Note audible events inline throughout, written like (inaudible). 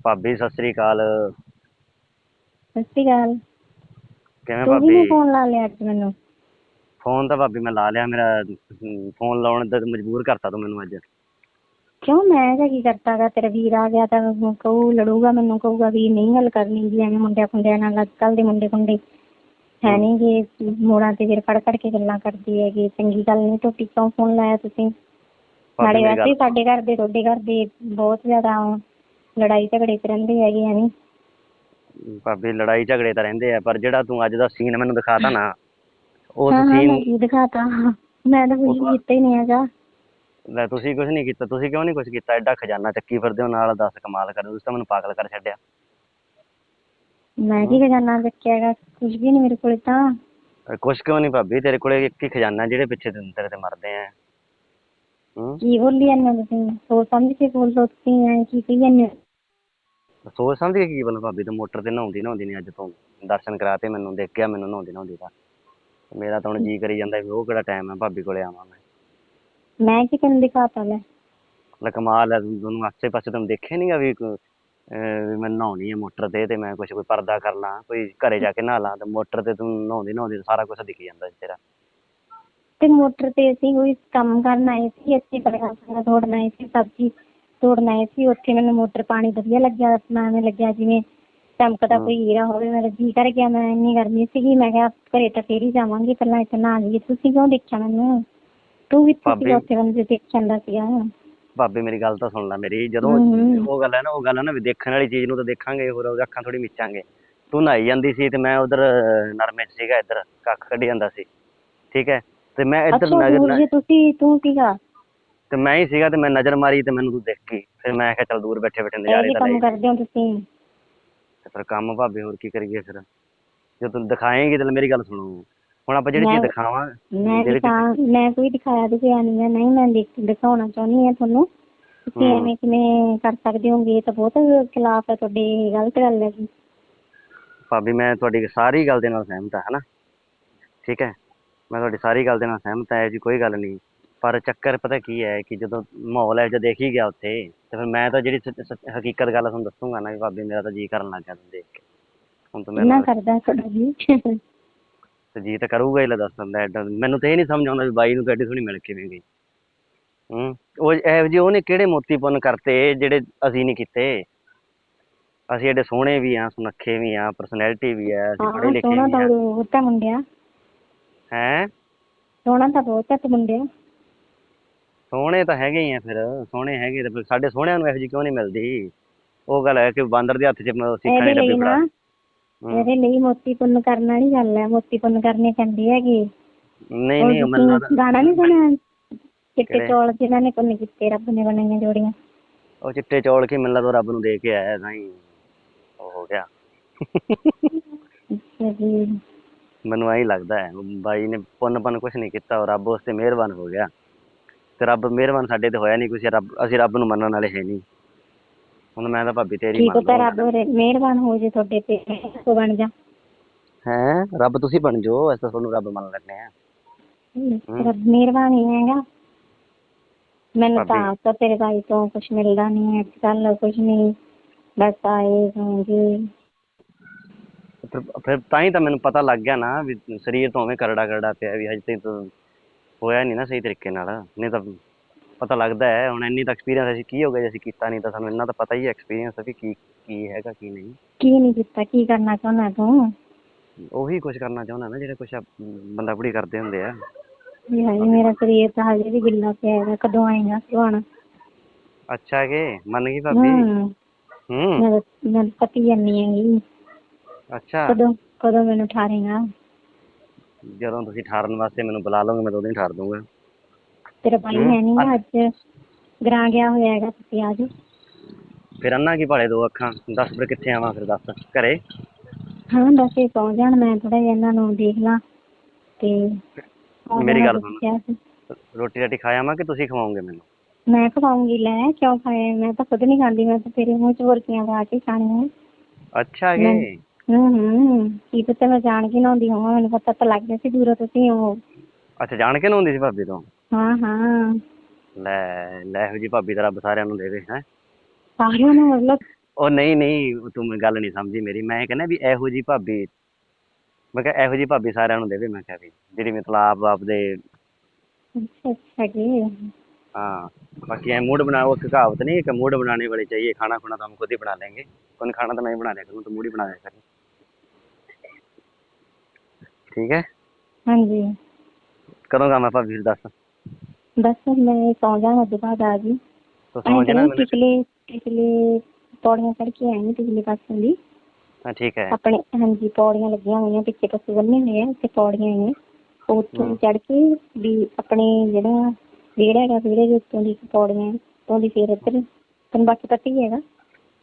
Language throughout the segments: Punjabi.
ਭਾਬੀ ਸਤਿ ਸ੍ਰੀ ਅਕਾਲ। ਸਤਿ ਸ਼੍ਰੀ ਅਕਾਲ। ਕਿਵੇਂ ਤੂੰ ਵੀ ਭਾਬੀ? ਫੋਨ ਲਾ ਲਿਆ ਅੱਜ ਮੈਨੂੰ? ਫੋਨ ਤਾਂ ਭਾਬੀ ਮੈਂ ਲਾ ਲਿਆ ਮੇਰਾ ਫੋਨ ਲਾਉਣ ਤੇ ਮਜਬੂਰ ਕਰਤਾ ਤੂੰ ਮੈਨੂੰ ਅੱਜ। ਕਿਉਂ? ਮੈਂ ਤਾਂ ਕੀ ਕਰਤਾਗਾ ਤੇਰਾ ਵੀਰ ਆ ਗਿਆ ਤਾਂ ਉਹ ਕਹੂ ਲੜੂਗਾ ਮੈਨੂੰ ਕਹੂਗਾ ਵੀ ਨਹੀਂ ਗੱਲ ਕਰਨੀ ਜੀ ਐਵੇਂ ਮੁੰਡਿਆਂ ਖੁੰਡਿਆਂ ਨਾਲ ਅੱਜ ਕੱਲ੍ਹ ਦੇ ਮੁੰਡੇ ਖੁੰਡੇ ਹੈ। ਨਹੀਂ ਗੇ ਮੋੜਾਂ ਤੇ ਫਿਰ ਫੜ ਫੜ ਕੇ ਗੱਲਾਂ ਕਰਦੀ ਹੈਗੀ ਚੰਗੀ ਗੱਲ ਨਹੀਂ ਟੋਪੀ ਕਿਉਂ ਫੋਨ ਲਾਇਆ ਤੁਸੀਂ? ਭਾਬੀ ਨਾਲੇ ਮੇਰੀ ਵੈਸੇ ਹੀ ਗੱਲ ਸਾਡੇ ਘਰ ਦੇ ਤੁਹਾਡੇ ਘਰ ਦੇ ਬਹੁਤ ਜ਼ਿਆਦਾ ਲੜਾਈ ਝਗੜੇ ਚ ਰਹਿੰਦੇ ਹੈਗੇ ਹੈ ਨੀ। ਭਾਬੀ ਲੜਾਈ ਝਗੜੇ ਤਾਂ ਰਹਿੰਦੇ ਆ ਪਰ ਜਿਹੜਾ ਤੂੰ ਅੱਜ ਦਾ ਸੀਨ ਮੈਨੂੰ ਦਿਖਾਤਾ ਨਾ ਉਸ ਹਾਂ ਹਾਂ ਮੈਂ ਸੀਨ ਕੀ ਦਿਖਾਤਾ? ਮੈਂ ਤਾਂ ਕੁਝ ਕੀਤਾ ਹੀ ਨਹੀਂ ਹੈਗਾ। ਲੈ ਤੁਸੀਂ ਕੁਝ ਨਹੀਂ ਕੀਤਾ ਤੁਸੀਂ ਕਿਉਂ ਨਹੀਂ ਕੁਝ ਕੀਤਾ? ਐਡਾ ਖਜ਼ਾਨਾ ਚੱਕੀ ਫਿਰਦੇ ਹੋ ਨਾਲ ਦੱਸ ਕਮਾਲ ਕਰਦੇ ਹੋ, ਤੁਸੀਂ ਤਾਂ ਮੈਨੂੰ ਪਾਗਲ ਕਰ ਛੱਡਿਆ। ਮੈਂ ਕੀ ਖਜ਼ਾਨਾ ਰੱਖਿਆ ਹੈਗਾ? ਕੁਝ ਵੀ ਨਹੀਂ ਮੇਰੇ ਕੋਲ ਤਾਂ। ਕੁਛ ਕਿਉਂ ਨਹੀਂ ਭਾਬੀ ਤੇਰੇ ਕੋਲੇ ਇੱਕ ਹੀ ਖਜ਼ਾਨਾ ਜਿਹੜੇ ਪਿੱਛੇ ਤੈਨੂੰ- ਤੇਰੇ ਤੇ ਮਰਦੇ ਆ। ਹੂੰ। ਕੀ ਬੋਲੀ ਜਾਂਦੇ ਹੋ ਤੁਸੀਂ? ਸੋਚ ਸਮਝ ਕੇ ਬੋਲੋ ਤੁਸੀਂ ਐਂ ਕੀ ਕਹੀ ਜਾਂਦੇ ਹੋ? ਸੋਚ ਸਮਝ ਕੇ ਕੀ ਬੋਲਾਂ ਭਾਬੀ ਤੂੰ ਮੋਟਰ ਤੇ ਨਹਾਉਂਦੀ ਨਹਾਉਂਦੀ ਨਹੀਂ ਅੱਜ ਤੋਂ। ਦਰਸ਼ਨ ਕਰਾਤੇ ਮੈਨੂੰ ਦੇਖਿਆ ਮੈਨੂੰ ਨਹਾਉਂਦੀ ਨਹਾਉਂਦੀ ਦਾ। ਮੇਰਾ ਤਾਂ ਹੁਣ ਜੀ ਕਰੀ ਜਾਂਦਾ ਵੀ ਉਹ ਕਿਹੜਾ ਟਾਈਮ ਹੈ ਭਾਬੀ ਕੋਲੇ ਆਵਾਂ ਮੈਂ। ਮੈਂ ਕੀ ਤੈਨੂੰ ਦਿਖਾਤਾ ਲੈ ਲੈ ਕਮਾਲ ਹੈ ਤੁਹਾਨੂੰ ਆਸੇ ਪਾਸੇ ਤੁਹਾਨੂੰ ਦੇਖਿਆ ਨਹੀਂਗਾ ਵੀ ਕੋ- ਅਹ ਵੀ ਮੈਂ ਨਹਾਉਣੀ ਹੈ ਮੋਟਰ ਤੇ ਤੇ ਮੈਂ ਕੁਛ ਕੋਈ ਪਰਦਾ ਕਰ ਲਾਂ ਕੋਈ ਘਰੇ ਜਾ ਕੇ ਨਹਾ ਲਾਂ ਤੇ ਮੋਟਰ ਤੇ ਤੂੰ ਨਹਾਉਂਦੀ ਨਹਾਉਂਦੀ ਸਾਰਾ ਕੁਝ ਦਿਖ ਜਾਂਦਾ ਸੀ ਤੇਰਾ। ਤੇ ਮੋਟਰ ਤੇ ਅਸੀਂ ਕੋਈ ਕੰਮ ਕਰਨ ਆਏ ਸੀ ਅਸੀਂ ਪਰਿਵਾਰ ਤੋੜਨ ਆਏ ਸੀ ਸਬਜ਼ੀ ਤੋੜਨ ਆਏ ਸੀ ਉੱਥੇ ਮੈਨੂੰ ਮੋਟਰ ਪਾਣੀ ਵਧੀਆ ਲੱਗਿਆ ਆਪਣਾ ਐਵੇਂ ਲੱਗਿਆ ਜਿਵੇਂ ਚਮਕਦਾ ਕੋਈ ਹੀਰਾ ਹੋਵੇ ਮੇਰਾ ਜੀ ਕਰ ਗਿਆ ਮੈਂ ਇੰਨੀ ਗਰਮੀ ਸੀਗੀ ਮੈਂ ਕਿਹਾ ਘਰੇ ਤਾਂ ਫੇਰ ਹੀ ਜਾਵਾਂਗੀ ਪਹਿਲਾਂ ਇੱਥੇ ਨਹਾ ਲਈਏ। ਤੁਸੀਂ ਕਿਉਂ ਦੇਖਿਆ ਮੈਨੂੰ? ਤੂੰ ਵੀ ਤੁਸੀਂ ਉੱਥੇ ਬੰਦੇ ਦੇਖਣ ਦਾ ਸੀਗਾ। ਭਾਬੀ ਮੇਰੀ ਗੱਲ ਤਾਂ ਸੁਣ ਲੈ ਮੇਰੀ ਜਦੋਂ। ਉਹ ਗੱਲ ਹੈ ਨਾ ਉਹ ਗੱਲ ਹੈ ਨਾ ਵੀ ਦੇਖਣ ਵਾਲੀ ਚੀਜ਼ ਨੂੰ ਤਾਂ ਦੇਖਾਂਗੇ ਹੋਰ ਉਹਦੇ ਅੱਖਾਂ ਥੋੜੀ ਮਿਚਾਂਗੇ। ਤੂੰ ਨਹਾਈ ਜਾਂਦੀ ਸੀ ਤੇ ਮੈਂ ਉਧਰ ਨਰਮੇ 'ਚ ਸੀਗਾ ਇੱਧਰ ਕੱਖ ਕੱਢੀ ਜਾਂਦਾ ਸੀ। ਠੀਕ ਹੈ? ਤੇ ਮੈਂ ਇੱਧਰ ਜੇ ਤੁਸੀਂ ਤੂੰ ਸੀਗਾ ਤੇ ਮੈਂ ਹੀ ਸੀਗਾ ਤੇ ਮੈਂ ਨਜ਼ਰ ਮਾਰੀ ਤੇ ਮੈਨੂੰ ਤੂੰ ਦੇਖ ਗਈ ਫਿਰ ਮੈਂ ਕਿਹਾ ਚੱਲ ਦੂਰ ਬੈਠੇ ਬੈਠੇ ਇਹ ਨਜ਼ਾਰੇ ਜੀ ਤਾਂ ਕੰਮ ਕਰਦੇ ਹੋ ਤੁਸੀਂ। ਤੇ ਫਿਰ ਕੰਮ ਭਾਬੀ ਹੋਰ ਕੀ ਕਰੀਏ ਫਿਰ? ਜੇ ਤੂੰ ਦਿਖਾਏਂਗੀ ਤੇ ਮੇਰੀ ਗੱਲ ਸੁਣੋ। ਹੁਣ ਆਪਾਂ ਜਿਹੜੀ ਚੀਜ਼ ਮੈਂ- ਦਿਖਾਵਾਂ ਮੈਂ ਜਿਹੜੀ ਮੈਂ ਕੋਈ ਦਿਖਾਇਆ ਦਿਖਾਇਆ ਨਹੀਂ ਹੈ ਨਹੀਂ ਮੈਂ ਦਿਖ- ਦਿਖਾਉਣਾ ਚਾਹੁੰਦੀ ਹਾਂ ਤੁਹਾਨੂੰ। ਤੁਸੀਂ। ਐਵੇਂ ਕਿਵੇਂ ਕਰ ਸਕਦੇ ਹੋਗੇ? ਇਹ ਤਾਂ ਬਹੁਤ ਖਿਲਾਫ ਹੈ ਤੁਹਾਡੇ ਗਲਤ ਗੱਲ ਹੈ ਜੀ। ਭਾਬੀ ਮੈਂ ਤੁਹਾਡੀ ਸਾਰੀ ਗੱਲ ਦੇ ਨਾਲ ਸਹਿਮਤ ਹਾਂ ਹਨਾ? ਠੀਕ ਹੈ? ਮੈਂ ਤੁਹਾਡੀ ਸਾਰੀ ਗੱਲ ਦੇ ਨਾਲ ਸਹਿਮਤ ਹਾਂ ਜੀ ਕੋਈ ਗੱਲ ਨਹੀਂ। ਪਰ ਚੱਕਰ ਪਤਾ ਕੀ ਹੈ ਕਿ ਜਦੋਂ ਮਾਹੌਲ ਹੈ ਜਦ ਦੇਖ ਹੀ ਗਿਆ ਉੱਥੇ ਤੇ ਫਿਰ ਮੈਂ ਤਾਂ ਜਿਹੜੀ ਹਕੀਕਤ ਗੱਲ ਤੁਹਾਨੂੰ ਦੱਸੂਗਾ ਨਾ ਵੀ ਭਾਬੀ ਮੇਰਾ ਤਾਂ ਜੀ ਕਰਨ ਲੱਗ ਗਿਆ ਤੁਹਾਨੂੰ ਦੇਖ ਕੇ। ਹੁਣ ਤੂੰ ਨਾ ਮੈਨੂੰ ਕਰਦਾ ਤੁਹਾਡਾ ਜੀ। ਤੇ ਜੀ ਤਾਂ ਕਰੂਗਾ ਹੀ ਲੈ ਦੱਸ ਦਿੰਦਾ ਐਡਾ। ਮੈਨੂੰ ਤਾਂ ਇਹ ਨਹੀਂ ਸਮਝ ਆਉਂਦਾ ਵੀ ਬਾਈ ਨੂੰ ਐਡੀ ਸੋਹਣੀ ਮਿਲ ਕਿਵੇਂ ਗਈ। ਹੂੰ ਉਹ ਇਹੋ ਜਿਹੇ ਉਹਨੇ ਕਿਹੜੇ ਮੋਤੀ ਪੁੰਨ ਕਰਤੇ ਜਿਹੜੇ ਅਸੀਂ ਨਹੀਂ ਕੀਤੇ? ਅਸੀਂ ਐਡੇ ਸੋਹਣੇ ਵੀ ਆ ਸੁਨੱਖੇ ਵੀ ਆ ਪਰਸਨੈਲਿਟੀ ਵੀ ਆ ਅਸੀਂ ਪੜ੍ਹੇ ਲਿਖੇ ਸੋਹਣਾ ਵੀ ਆ। ਬਹੁਤ ਹੈ ਮੁੰਡਿਆ। ਹੈਂ? ਸੋਹਣਾ ਤਾਂ ਬਹੁਤ ਹੈ ਤੇ ਮੁੰਡਿਆ। ਸੋਹਣੇ ਤਾਂ ਹੈਗੇ ਹੀ ਆ ਫਿਰ ਸੋਹਣੇ ਹੈਗੇ ਤੇ ਫਿਰ ਸਾਡੇ ਸੋਹਣਿਆਂ ਨੂੰ ਇਹੋ ਜਿਹੀ ਕਿਉਂ ਨਹੀਂ ਮਿਲਦੀ? ਉਹ ਗੱਲ ਹੈ ਕਿ ਬਾਂਦਰ ਦੇ ਹੱਥ 'ਚ ਸਿੱਖਾਂ ਇਹਦੇ ਦੇ ਲਈ ਡੱਬੇ ਨਾ ਫੜਾ ਹੂੰ। ਇਹਦੇ ਲਈ ਮੋਤੀ ਪੁੰਨ ਕਰਨ ਵਾਲੀ ਗੱਲ ਹੈ ਮੋਤੀ ਪੁੰਨ ਕਰਨੇ ਪੈਂਦੇ ਹੈਗੇ। ਨਹੀਂ ਉਹ ਨਹੀਂ ਮੈਨੂੰ ਤੁਸੀਂ ਲੱਗਦਾ ਗਾਣਾ ਨਹੀਂ ਸੁਣਿਆ ਚਿੱਟੇ ਕਿਹੜੇ? ਚੌਲ ਜਿਨ੍ਹਾਂ ਨੇ ਪੁੰਨ ਕੀਤੇ ਰੱਬ ਨੇ ਬਣਾਈਆਂ ਜੋੜੀਆਂ। ਉਹ ਚਿੱਟੇ ਚੌਲ ਕੀ ਮੈਨੂੰ ਲੱਗਦਾ ਰੱਬ ਨੂੰ ਦੇ ਕੇ ਆਇਆ ਤਾਂ ਹੀ ਉਹ ਹੋ ਗਿਆ। ਅੱਛਾ ਜੀ। ਮੈਨੂੰ ਐਂ ਲੱਗਦਾ ਹੈ ਉਹ ਬਾਈ ਨੇ ਪੁੰਨ ਪੁੰਨ ਕੁਛ ਨਹੀਂ ਕੀਤਾ ਉਹ ਰੱਬ ਉਸ ਤੇ ਮਿਹਰਬਾਨ ਹੋ ਗਿਆ। ਤੇ ਰੱਬ ਮਿਹਰਬਾਨ ਸਾਡੇ ਤੇ ਹੋਇਆ ਨਹੀਂ ਕੁਛ ਰੱਬ ਅਸੀਂ ਰੱਬ ਨੂੰ ਮੰਨਣ ਵਾਲੇ ਹੈ ਨਹੀਂ ਹੁਣ ਮੈਂ ਤਾਂ ਭਾਬੀ ਤੇਰੀ ਕੀ ਮੰਨ ਪਤਾ ਲਵਾਂ ਰੱਬ ਮਿਹਰਬਾਨ ਹੋ ਜੇ ਤੁਹਾਡੇ ਤੇ ਕੋ ਬਣ ਜਾ। ਹੈ? ਰੱਬ ਤੁਸੀਂ ਬਣ ਜਾਓ ਅਸੀਂ ਤਾਂ ਤੁਹਾਨੂੰ ਰੱਬ ਮੰਨ ਲੈਂਦੇ ਆ ਰੱਬ ਮਿਹਰਬਾਨ ਹੀ ਹੈਗਾ। ਮੈਨੂੰ ਤਾਂ ਤਾਂ ਤੇਰੇ ਭਾਈ ਤੋਂ ਕੁਝ ਮਿਲਦਾ ਨਹੀਂ ਹੈ ਅੱਜ ਕੱਲ ਕੁਝ ਨਹੀਂ ਬਸ ਆਏ ਹੋਣਗੇ। ਫਿਰ ਤਾਂ ਹੀ ਤਾਂ ਮੈਨੂੰ ਪਤਾ ਲੱਗ ਗਿਆ ਨਾ ਵੀ ਸਰੀਰ ਤੋਂ ਕਰੜਾ ਕਰੜਾ ਪਿਆ ਵੀ ਹਜੇ ਤੱਕ ਤਾਂ ਹੋਇਆ ਨਹੀਂ ਨਾ ਸਹੀ ਤਰੀਕੇ ਨਾਲ ਨਹੀਂ ਤਾਂ ਪਤਾ ਲੱਗਦਾ ਹੈ ਹੁਣ ਇੰਨੀ ਤਾਂ ਐਕਸਪੀਰੀਅੰਸ ਅਸੀਂ ਕੀ ਹੋ ਗਿਆ ਜੇ ਅਸੀਂ ਕੀਤਾ ਨਹੀਂ ਤਾਂ ਸਾਨੂੰ ਇੰਨਾ ਤਾਂ ਪਤਾ ਹੀ ਹੈ ਐਕਸਪੀਰੀਅੰਸ ਵੀ ਕੀ ਕੀ ਹੈਗਾ ਕੀ ਨਹੀਂ। ਕੀ ਨਹੀਂ ਕੀਤਾ ਕੀ ਕਰਨਾ ਚਾਹੁੰਦਾ ਤੂੰ? ਉਹੀ ਕੁਝ ਕਰਨਾ ਚਾਹੁੰਦਾ ਨਾ ਜਿਹੜੇ ਕੁਝ ਬੰਦਾ ਕੁੜੀ ਕਰਦੇ ਹੁੰਦੇ ਆ। ਵੀ ਹਾਏ ਮੇਰਾ ਸਰੀਰ ਤਾਂ ਹਜੇ ਵੀ ਗਿੱਲਾ ਪਿਆ ਹੈਗਾ ਕਦੋਂ ਆਏਗਾ ਸੁਹਾਣਾ ਅੱਛਾ ਕਿ ਮੰਨ ਗਈ ਭਾਬੀ? ਹੂੰ। ਹੂੰ। ਮੈਂ ਪਤੀ ਜਾਨੀ ਹੈਗੀ। ਅੱਛਾ। ਕਦੋਂ ਕਦੋਂ ਮੈਨੂੰ ਠਾਰੇਗਾ ਜਦੋਂ ਤੁਸੀਂ ਠਾਰਨ ਵਾਸਤੇ ਮੈਨੂੰ ਬੁਲਾ ਲਓਗੇ ਮੈਂ ਉਦੋਂ ਹੀ ਠਾਰ ਦੂੰਗਾ ਤੇਰਾ ਭਾਈ ਹੂੰ। ਨਹੀਂ ਨਾ ਅੱਜ? ਗਰਾਂ ਗਿਆ ਹੋਇਆ ਹੈਗਾ ਤੁਸੀਂ ਆ ਜਾਓ। ਫਿਰ ਅੰਨਾ ਕੀ ਭਾਲੇ ਦੋ ਅੱਖਾਂ? ਦੱਸ ਫਿਰ ਕਿੱਥੇ ਆਵਾਂ ਫਿਰ ਦੱਸ। ਘਰੇ? ਹਾਂ ਬਸ ਇਹ ਪਹੁੰਚ ਜਾਣ ਮੈਂ ਥੋੜਾ ਜਿਹਾ ਇਹਨਾਂ ਨੂੰ ਦੇਖ ਲਾਂ। ਤੇ ਮੇਰੀ ਗੱਲ ਸੁਣ। ਰੋਟੀ ਰਾਟੀ ਖਾਇਆ ਮੈਂ ਕਿ ਤੁਸੀਂ ਖਵਾਓਗੇ ਮੈਨੂੰ? ਮੈਂ ਖਵਾਉਂਗੀ ਲੈ ਕਿਉਂ ਖਾਏ ਮੈਂ ਤਾਂ ਖੁਦ ਨਹੀਂ ਖਾਂਦੀ ਮੈਂ ਤਾਂ ਤੇਰੇ ਮੂੰਹ ਚ ਬੁਰਕੀਆਂ ਪਾ ਕੇ ਖਾਣੀਆਂ। ਅੱਛਾ ਹੂੰ ਕੀ ਪਤਾ ਮੈਂ ਜਾਣ ਕੇ ਨਹਾਉਂਦੀ ਹੋਵਾਂ ਮੈਨੂੰ ਪਤਾ ਤਾਂ ਲੱਗ ਗਿਆ ਸੀ ਦੂਰੋਂ ਤੁਸੀਂ ਉਹ ਅੱਛਾ ਜਾਣ ਕੇ ਨਹਾਉਂਦੀ ਸੀ ਭਾਬੀ ਤੋਂ ਹਾਂ ਹਾਂ ਲੈ ਲੈ ਇਹੋ ਜੀ ਭਾਬੀ ਤਾਂ ਰੱਬ ਸਾਰਿਆਂ ਨੂੰ ਦੇਵੇ ਹੈ ਸਾਰਿਆਂ ਨੂੰ ਮਤਲਬ ਉਹ ਨਹੀਂ ਨਹੀਂ ਉਹ ਤੂੰ ਗੱਲ ਨਹੀਂ ਸਮਝੀ ਮੇਰੀ ਮੈਂ ਕਹਿੰਦਾ ਵੀ ਇਹੋ ਜੀ ਭਾਬੀ ਮੈਂ ਕਿਹਾ ਇਹੋ ਜੀ ਭਾਬੀ ਸਾਰਿਆਂ ਨੂੰ ਦੇਵੇ ਮੈਂ ਕਿਹਾ ਵੀ ਜਿਹੜੀ ਮਤਲਬ ਆਪ ਆਪਦੇ ਅੱਛਾ ਅੱਛਾ ਜੀ हाँ बाकी है मूड बना वो एक कहावत नहीं है कि मूड बनाने वाले चाहिए खाना खुना तो हम खुद ही बना लेंगे कौन खाना तो मैं ही बना लिया करूँ तो मूड ही बना दिया करूँ ਠੀਕ ਹੈ? ਹਾਂਜੀ। ਕਦੋਂ ਕੰਮ ਭਾਬੀ ਫਿਰ ਦੱਸ? ਬਸ ਮੈਂ ਸੌਂ ਜਾਣਾ ਅੱਜ ਬਾਅਦ ਆ ਜੀ ਤੂੰ ਸੌਂ ਮੈਨੂੰ ਪਿਛਲੇ ਪਿਛਲੇ ਪੌੜੀਆਂ ਚੜ ਕੇ ਆਈ ਹਾਂ ਪਿਛਲੇ ਪਾਸੇ ਦੀ। ਹਾਂ ਠੀਕ ਹੈ। ਆਪਣੇ ਹਾਂਜੀ ਪੌੜੀਆਂ ਲੱਗੀਆਂ ਹੋਈਆਂ ਪਿੱਛੇ ਪਾਸੇ ਬੰਨੇ ਹੋਏ ਆ ਉੱਥੇ ਪੌੜੀਆਂ ਆਈਆਂ ਉੱਥੋਂ ਚੜ ਕੇ ਵੀ ਆਪਣੇ ਜਿਹੜਾ ਵਿਹੜਾ ਹੈਗਾ ਵਿਹੜੇ ਦੇ ਉੱਤੋਂ ਦੀ ਪੌੜੀਆਂ ਤੋਂ ਦੀ ਫੇਰ ਇੱਧਰ ਤਨ ਬਾਕੀ ਪਤਾ ਹੀ ਹੈਗਾ।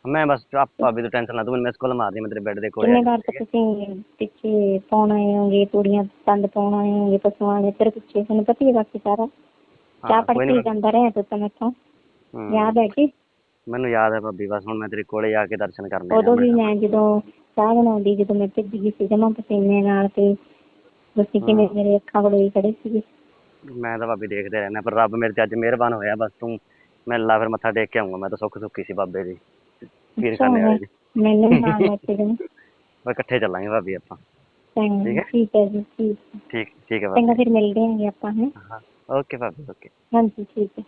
ਮੈਂ ਬਸ ਆਪ ਭਾਬੀ ਤੋਂ ਟੈਨਸ਼ਨ ਨਾ ਤੂੰ ਮੈਨੂੰ ਮਿਸ ਕਾਲ ਮਾਰਦੀ ਮੈਂ ਤੇਰੇ ਬੈੱਡ ਦੇ ਕੋਲ ਕਿੰਨੇ ਘਰ ਤੋਂ ਤੁਸੀਂ ਪਿੱਛੇ ਪਾਉਣ ਆਏ ਹੋਗੇ ਤੂੜੀਆਂ ਤੰਦ ਪਾਉਣ ਆਏ ਹੋਗੇ ਪਸ਼ੂਆਂ ਦੇ ਤੇਰੇ ਪਿੱਛੇ ਤੁਹਾਨੂੰ ਪਤਾ ਹੀ ਹੈ ਸਾਰਾ। ਚਾਹ ਪੜ ਕੇ ਜਾਂਦਾ ਰਹੇ ਤੂੰ ਤਾਂ ਮੈਥੋਂ। ਯਾਦ ਹੈ ਕਿ? ਮੈਨੂੰ ਯਾਦ ਹੈ ਭਾਬੀ ਬਸ ਹੁਣ ਮੈਂ ਤੇਰੇ ਕੋਲੇ ਆ ਕੇ ਦਰਸ਼ਨ ਕਰਨੇ ਉਦੋਂ ਵੀ ਮੈਂ ਜਦੋਂ ਚਾਹ ਬਣਾਉਂਦੀ ਜਦੋਂ ਮੈਂ ਭਿੱਜੀ ਗਈ ਸੀ ਜਮਾਂ ਪਸੀਨੇ ਨਾਲ ਤੇ ਤੁਸੀਂ ਕਿਵੇਂ ਮੇਰੇ ਅੱਖਾਂ ਕੋਲੇ ਖੜੇ ਸੀਗੇ? ਮੈਂ ਤਾਂ ਭਾਬੀ ਦੇਖਦੇ ਰਹਿਣਾ ਪਰ ਰੱਬ ਮੇਰੇ ਤੇ ਅੱਜ ਮਿਹਰਬਾਨ ਹੋਇਆ ਬਸ ਤੂੰ ਮੈਂ ਲਾ ਫਿਰ ਮੱਥਾ ਟੇਕ ਕੇ ਆਉਂਗਾ ਮੈਂ ਤਾਂ ਸੁੱਖ ਸੁੱਖੀ ਸੀ ਬਾਬੇ ਦੀ। ਪੀਰ ਕਰਨੇ ਵਾਲੇ ਦੀ ਮੈਨੂੰ ਵੀ ਨਾਲ ਲੈ ਕੇ ਜਾਣਾ (laughs) ਬਸ ਇਕੱਠੇ ਚੱਲਾਂਗੇ ਭਾਬੀ ਆਪਾਂ। ਚੰਗਾ ਠੀਕ ਹੈ। ਠੀਕ ਹੈ ਜੀ ਠੀਕ ਹੈ। ਠੀਕ ਠੀਕ ਹੈ ਭਾਬੀ। ਚੰਗਾ ਫਿਰ ਮਿਲਦੇ ਆਂਗੇ ਆਪਾਂ ਹੈ ਹਾਂ। ਓਕੇ ਭਾਬੀ ਓਕੇ। ਹਾਂਜੀ ਠੀਕ ਹੈ।